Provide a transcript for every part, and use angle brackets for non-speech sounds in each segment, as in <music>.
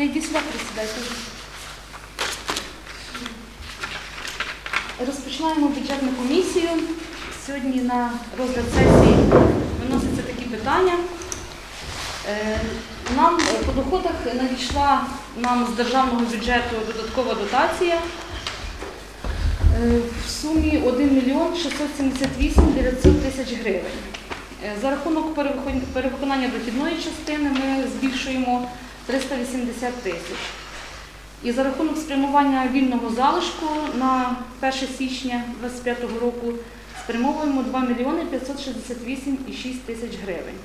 Ти йди сюди, присідайте. Розпочинаємо бюджетну комісію. Сьогодні на розгляд сесії виносяться такі питання. Е, Нам е, по доходах надійшла нам з державного бюджету додаткова дотація в сумі 1 мільйон 678 900 тисяч гривень. За рахунок перевиконання дохідної частини ми збільшуємо 380 тисяч. І за рахунок спрямування вільного залишку на 1 січня 2025 року спрямовуємо 2 мільйони 568,6 тисяч гривень.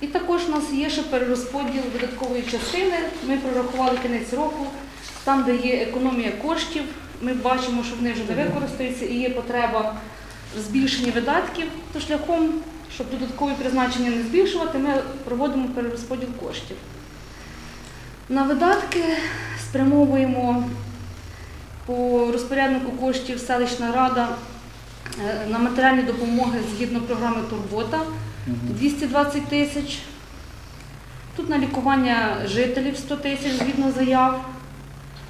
І також у нас є ще перерозподіл видаткової частини. Ми прорахували кінець року, там, де є економія коштів, ми бачимо, що вони вже не використаються і є потреба в збільшенні видатків, то шляхом, щоб додаткові призначення не збільшувати, ми проводимо перерозподіл коштів. На видатки спрямовуємо по розпоряднику коштів селищна рада е, на матеріальні допомоги згідно програми Турбота 220 тисяч. Тут на лікування жителів 100 тисяч згідно заяв.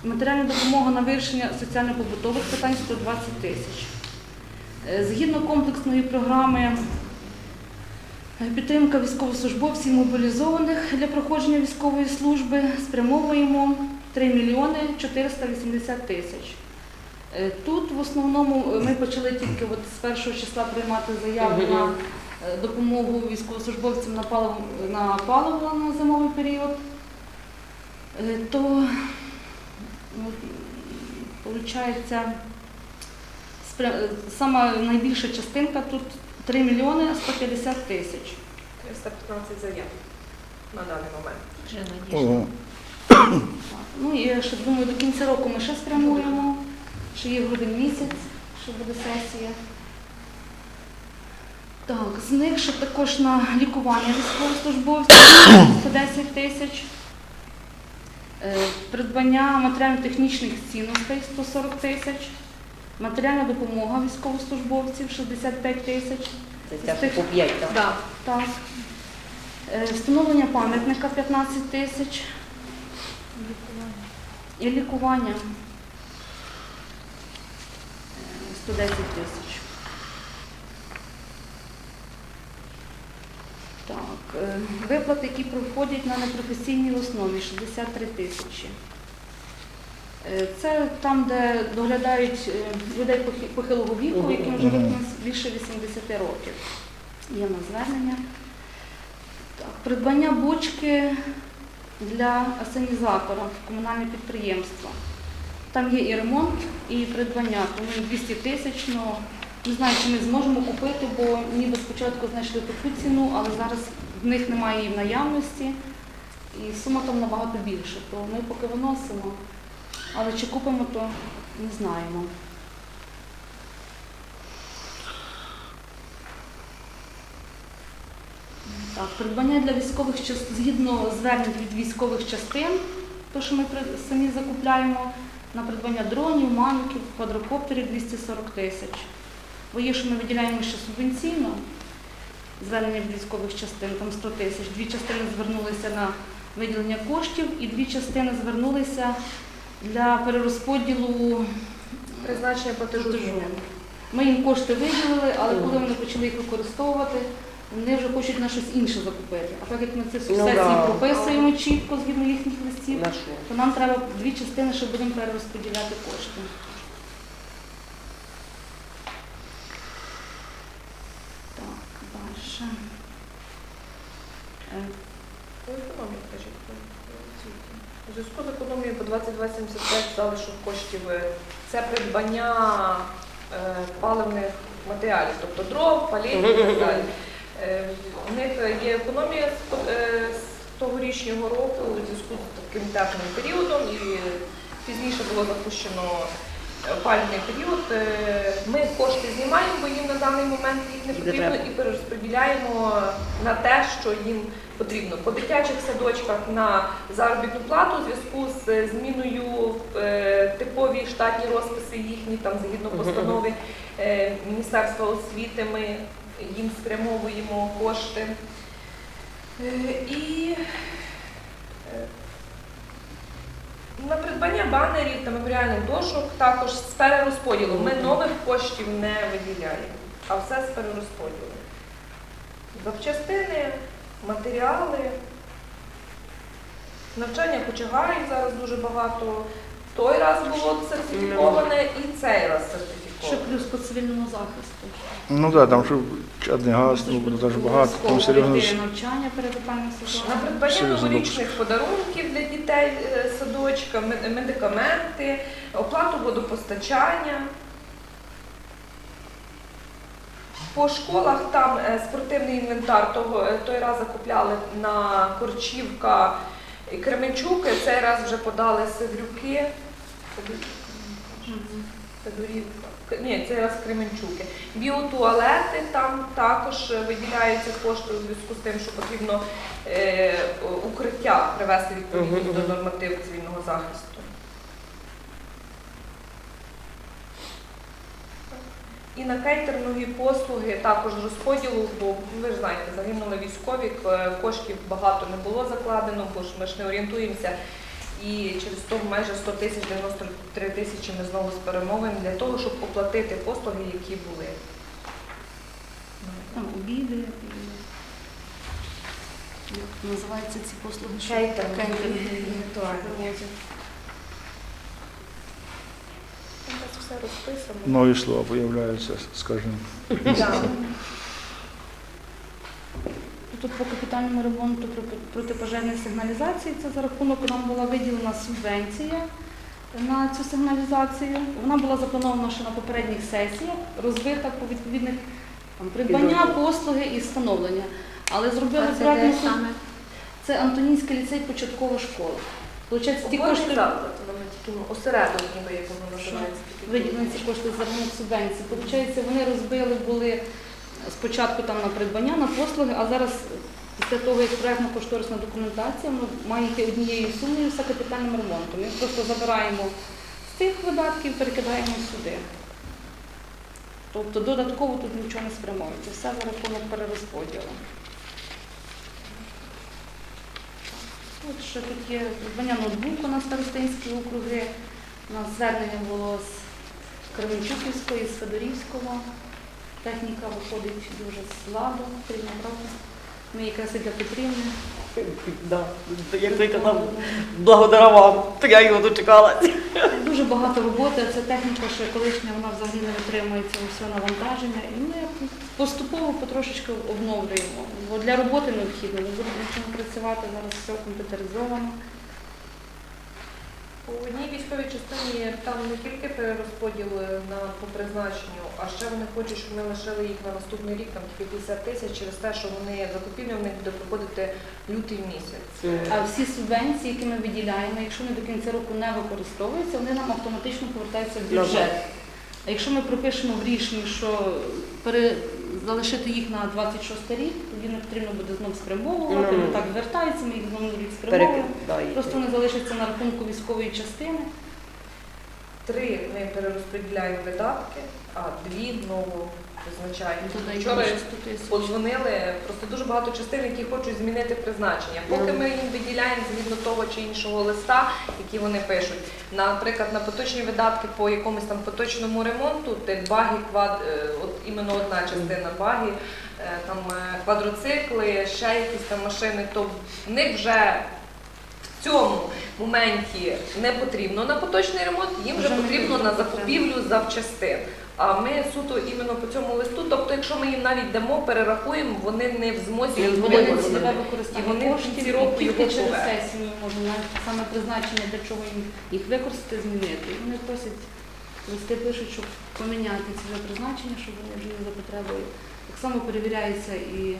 Матеріальна допомога на вирішення соціально-побутових питань 120 тисяч. Е, Згідно комплексної програми підтримка військовослужбовців мобілізованих для проходження військової служби спрямовуємо 3 мільйони 480 тисяч. Е, Тут в основному е, ми почали тільки от з першого числа приймати заяви на е, допомогу військовослужбовцям на паливо, на паливо на зимовий період. Е, То ну, виходить, сама найбільша частинка тут 3 мільйони 150 тисяч. 315 заяв на даний момент. Вже надійшло. <coughs> Ну і я ще думаю, до кінця року ми ще спрямуємо, що є грудень місяць, що буде сесія. Так, з них ще також на лікування військовослужбовців <coughs> 110 тисяч. Е, Придбання матеріально-технічних цінностей 140 тисяч. Матеріальна допомога військовослужбовців 65 тисяч. Це тих- по 5, так? Так, так. Е, Встановлення пам'ятника 15 тисяч. І лікування е, 110 тисяч. Так, е, виплати, які проходять на непрофесійній основі 63 тисячі. Е, Це там, де доглядають е, людей похилого віку, яким вже більше 80 років. Є на звернення. Так, придбання бочки для асенізатора в комунальне підприємство. Там є і ремонт, і придбання, тому 200 тисяч. Ну, не знаю, чи ми зможемо купити, бо ніби спочатку знайшли таку ціну, але зараз в них немає її в наявності. І сума там набагато більша. То ми поки виносимо. Але чи купимо, то не знаємо. Так, придбання для військових частин, згідно звернень від військових частин, то, що ми самі закупляємо, на придбання дронів, манків, квадрокоптерів 240 тисяч. Бо є, що ми виділяємо ще субвенційно, звернення від військових частин, там 100 тисяч. Дві частини звернулися на виділення коштів і дві частини звернулися для перерозподілу Призначення платежу. Ми їм кошти виділили, але коли вони почали їх використовувати, вони вже хочуть на щось інше закупити. А так як ми це Ну, да. прописуємо чітко згідно їхніх листів, то нам треба дві частини, що будемо перерозподіляти кошти. Так, далі. Е, По економії, кажіть, по освіті. У зв'язку з економією по 2275 коштів е, це придбання е, паливних матеріалів, тобто дров, палів і так далі. Е, У них є економія з е, з тогорічнього року у зв'язку з таким теплим періодом і пізніше було запущено опалювальний період. Е, Ми кошти знімаємо, бо їм на даний момент їх не потрібно і перерозподіляємо на те, що їм потрібно. По дитячих садочках на заробітну плату у зв'язку з зміною е, типові штатні розписи їхні, там згідно постанови е, Міністерства освіти, ми їм спрямовуємо кошти. Е, І е, На придбання банерів та меморіальних дошок також з перерозподілу. Ми нових коштів не виділяємо, а все з перерозподілу. Запчастини, матеріали, навчання кочегарів зараз дуже багато. Той раз було сертифіковане і цей раз Ще плюс по цивільному захисту. Ну так, там що чадний газ, ну буде дуже багато, там серйозно. навчання перед опальним На придбання Серйозно новорічних подарунків для дітей е, садочка, мед- медикаменти, оплату водопостачання. По школах там е, спортивний інвентар того, е, той раз закупляли на Корчівка і Кременчук, цей раз вже подали Севрюки. Федорівка. Ні, цей раз Кременчуки. Біотуалети там також виділяються кошти у зв'язку з тим, що потрібно е, укриття привести відповідно до мгм. нормативів цивільного захисту. І на кейтерингові послуги також розподілу, бо ви ж знаєте, загинули військові, коштів багато не було закладено, бо ж ми ж не орієнтуємося. І через то майже 100 тисяч 93 тисячі ми знову з сперемовуємо для того, щоб оплатити послуги, які були. Там обіди. Як називаються ці послуги? розписано. Нові слова з'являються, скажімо. Да. Тут по капітальному ремонту протипожежної сигналізації це за рахунок нам була виділена субвенція на цю сигналізацію. Вона була запланована ще на попередніх сесіях, розбита по відповідних там, придбання, послуги і встановлення. Але зробили А це саме? Це Антонінський ліцей початкова школа. Получається, ті кошти осередок, ніби як воно називається. виділені ці кошти за рахунок субвенції. Получається, вони розбили були спочатку там на придбання, на послуги, а зараз після того, як проєктно-кошторисна документація, ми йти однією сумою все капітальним ремонтом. Ми просто забираємо з цих видатків, перекидаємо сюди. Тобто додатково тут нічого не спрямовується, все за рахунок перерозподілу. От ще тут є придбання ноутбуку на старостинські округи. У нас звернення було з Кременчуківського і з Федорівського. Техніка виходить дуже з ладу, якраз і для Петрівни. Да. Як той казав, благодарував, то я його дочекалася. Дуже багато роботи, це техніка ще колишня, вона взагалі не витримується усе навантаження. І ми поступово потрошечки обновлюємо. Бо для роботи необхідно, ми будемо працювати, зараз все комп'ютеризовано. У одній військовій частині там не тільки перерозподіл на по призначенню, а ще вони хочуть, щоб ми лишили їх на наступний рік, там тільки 50 тисяч через те, що вони закупівлі в них буде проходити лютий місяць. А всі субвенції, які ми виділяємо, якщо вони до кінця року не використовуються, вони нам автоматично повертаються в бюджет. А якщо ми пропишемо в рішенні, що пере... залишити їх на 26 рік, тоді не потрібно буде знов спрямовувати, Ну, ну. вони так звертаються, ми їх знову рік спрямовуємо. Просто вони залишаться на рахунку військової частини. Три ми перерозподіляємо видатки, а дві знову призначаємо. Додаємо Вчора ще 100 тисяч. подзвонили просто дуже багато частин, які хочуть змінити призначення. Поки ми їм виділяємо згідно того чи іншого листа, які вони пишуть. Наприклад, на поточні видатки по якомусь там поточному ремонту, де баги, квад, е, от іменно одна частина баги, е, там е, квадроцикли, ще якісь там машини, то в них вже в цьому моменті не потрібно на поточний ремонт, їм Вже потрібно на закупівлю запчастин. А ми суто іменно по цьому листу, тобто, якщо ми їм навіть дамо, перерахуємо, вони не в змозі їх Вони не виконати. цільове І використання вони в коштів, кінці року і тільки його через сесію можемо навіть саме призначення, для чого їм їх використати, змінити. І вони просять, листи пишуть, щоб поміняти цільове призначення, щоб вони жили за потребою. Так само перевіряється і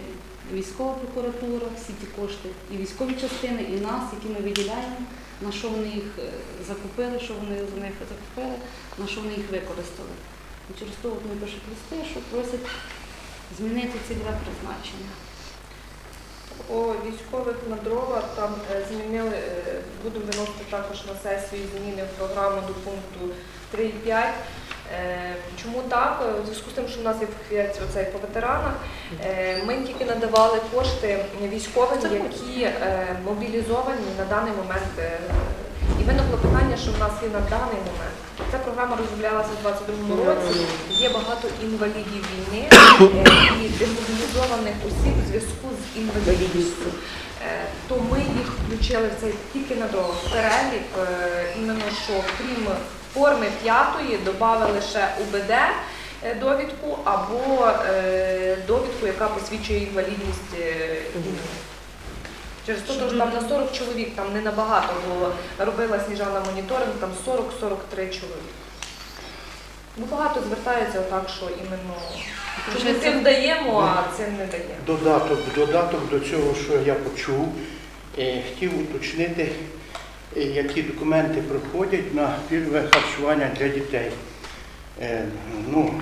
військова прокуратура, всі ті кошти, і військові частини, і нас, які ми виділяємо, на що вони їх е, закупили, що вони за них закупили, на що вони їх використали. І через то вони пишуть листи, що просять змінити цільове призначення. По військових на дрова там е, змінили, е, будемо виносити також на сесію зміни в програму до пункту 3.5. Е, Чому так? У зв'язку з тим, що в нас є фахівець оцей по ветеранах, ми тільки надавали кошти військовим, які мобілізовані на даний момент. Виникло питання, що в нас є на даний момент. Ця програма розроблялася у 2022 році. Є багато інвалідів війни е, і демобілізованих осіб в зв'язку з інвалідністю. Е, То ми їх включили в цей тільки на до перелік, е, іменно що крім форми п'ятої додали ще УБД довідку або довідку, яка посвідчує інвалідність. Через те, що там на 40 чоловік, там не набагато було, робила Сніжана моніторинг, там 40-43 чоловік. Ну, багато звертається отак, що іменно що ми цим даємо, а цим не даємо. Додаток, додаток до цього, що я почув, е, хотів уточнити, е, які документи проходять на пільгове харчування для дітей. Е, Ну,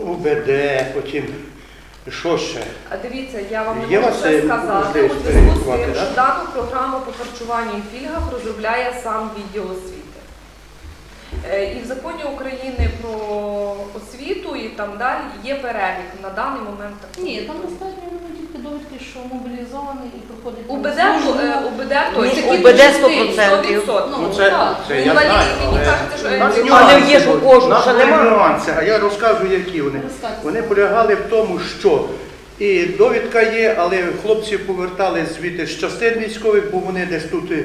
УБД, потім що ще? А дивіться, я вам не можу вас, це сказати. У зв'язку з перерахувати, тим, що да? дану програму по харчуванню і пільгах розробляє сам відділ освіти. Е, І в законі України про освіту і там далі є перелік на даний момент. такого. Ні, там достатньо довідки, що мобілізований і проходить там УБД, службу. е, УБД Ну, точно. УБД Такі 100%. 100%. Ну, Ну, це, це я знаю, але У є ж у кожного, У нас що були нюанси, а я розказую, які вони. Вони полягали в тому, що і довідка є, але хлопці повертали звідти з частин військових, бо вони десь тут і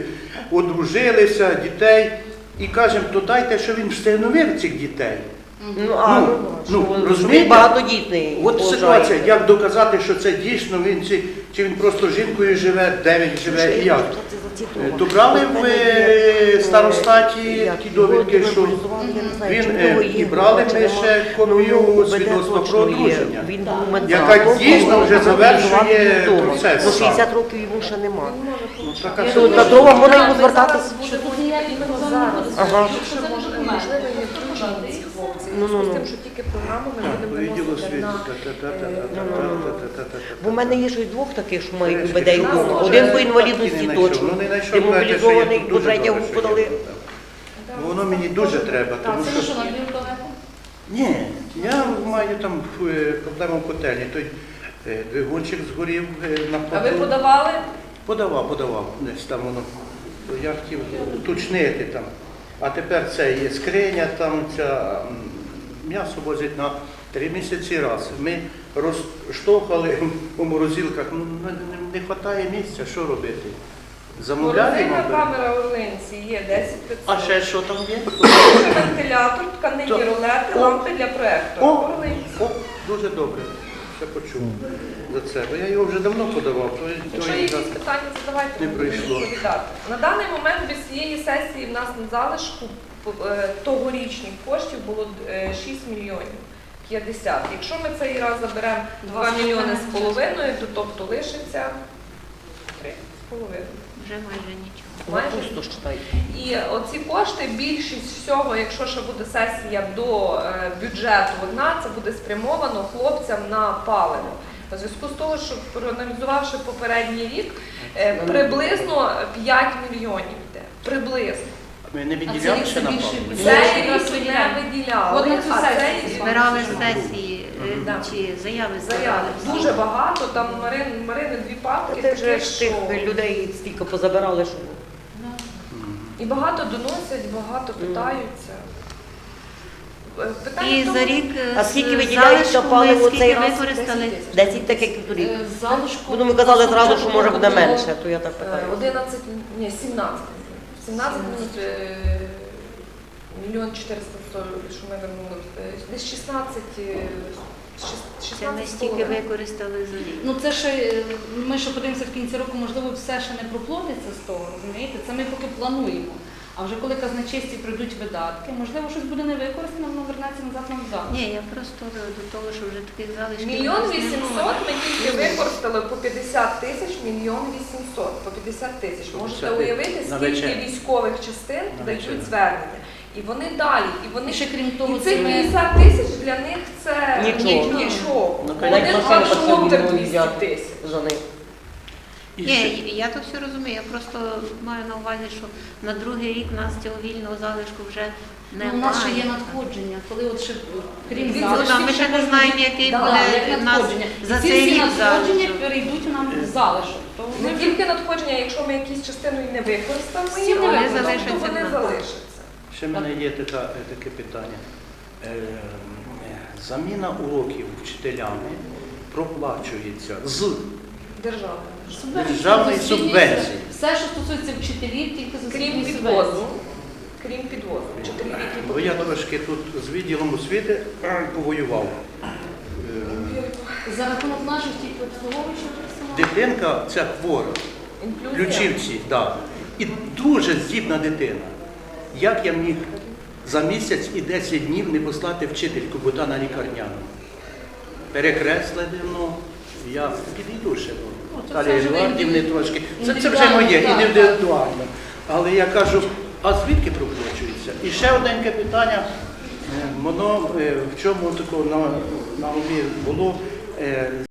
одружилися, дітей. І кажемо, то дайте, що він встановив цих дітей. Ну, а, Ну, ну, ну, він- розумієте? він багатодітний. От виходить. ситуація, як доказати, що це дійсно він чи, чи він просто жінкою живе, де він живе і як. Е, То в е, старостаті ті довідки, що він, е, і брали ми ще копію свідоцтва про одруження, яка дійсно вже завершує процес Ну, 60 років йому ще нема. Ну, дрова що можна йому звертатися. Ага. Це можливо не Просто включені подати ці і хлопці. Ну, ну, З ну. тим, що тільки програму ми будемо виносити на Бо в мене є щось двох таких, що мають. УБД і вдома. Один по інвалідності точно. Демобілізований, бо третього подали. Воно мені дуже треба, Так, тому Це що? Ні, я маю там е, проблему в котельні. Той е, двигунчик згорів е, на А ви подавали? Подавав, подавав. Десь там воно. Я хотів уточнити там. А тепер це є скриня, там ця м'ясо возять на три місяці раз. Ми розштовхали у морозилках, ну не, вистачає місця, що робити? Замовляємо. Морозильна камера Орлинці є 10 А ще що там є? Вентилятор, тканинні рулети, лампи для проекту. О. О, дуже добре. Ще почув за це. Бо я його вже давно подавав, то, Якщо є якісь питання, задавайте Не пройшло. відповідати. На даний момент без цієї сесії в нас на залишку тогорічних коштів було е, 6 мільйонів 50. Якщо ми цей раз заберемо 2 мільйони з половиною, то тобто лишиться 3 з половиною. Вже майже нічого. Майже Просто. І оці кошти, більшість всього, якщо ще буде сесія до е, бюджету одна, це буде спрямовано хлопцям на паливо. У зв'язку з того, що проаналізувавши попередній рік, е, приблизно 5 мільйонів йде. Приблизно. Ми не відділяли ще на. Це якраз не виділяли. От на цю а сесію Збирали сесії е, Да. чи заяви заяви. збирали. Дуже багато, там Марин, Марини дві папки, Це вже таких, ж тих людей стільки позабирали, що і багато доносять, багато питаються. Е, Питання І тому, за рік е, А з скільки виділяють на залишку паливо цей скільки раз? використали? 10 тисяч. 10 так як і торік. Е, Залишку. Ну, ми казали зразу, що може буде менше, то я так Е, питаю. 11, ні, 17. 17 мінус е, мільйон 400, що ми вернули. Е, Десь 16, е, Це 16 ми з стільки використали за рік. Ну це ще е, ми ще подивимося в кінці року, можливо, все ще не проплатиться з того, розумієте? Це ми поки плануємо. А вже коли казначисті прийдуть видатки, можливо, щось буде не використано, воно вернеться назад нам залишок. Ні, я просто до того, що вже таких залишків. Мільйон вісімсот немає. Ми по 50 тисяч, мільйон вісімсот, по 50 тисяч. Можете уявити, скільки військових частин дають звернення. І вони далі, і вони ще крім того, і це цих ми 50 тисяч для них це Нічого. нічого. Ну, Один конечно, 200 тисяч. Ні, я то все розумію. Я просто маю на увазі, що на другий рік нас цього вільного залишку вже Ну, немає. у нас ще є надходження, коли от ще крім Від залишків, ми ще не знаємо, який Да, буде як нас надходження. за ці цей рік надходження перейдуть нам в залишок. То Не тільки надходження, якщо ми якісь частину і не використаємо, Всі вони то залишаться вони залишаться. Ще в мене є така, е, таке питання. Е, Заміна уроків вчителями проплачується з Держава. субвенції, державної субвенції. Все, що стосується вчителів, тільки з Крім освітньої підвозу. субвенції. Крім підвозу. Вчителів, які Бо я трошки тут з відділом освіти повоював. Е, За рахунок наших тільки обслуговуючих персоналу. Дитинка ця хвора, інклюзія. ключівці, да. і дуже здібна дитина. Як я міг за місяць і 10 днів не послати вчительку, бо та на лікарняну? Перекреслити, ну, я підійду ще до Ну, Наталії це Едуардівни трошки. Це, це вже моє, індивідуально. Але я кажу, а звідки проплачується? І ще одне питання. Е, Воно е, в чому такого на, на умі було. е,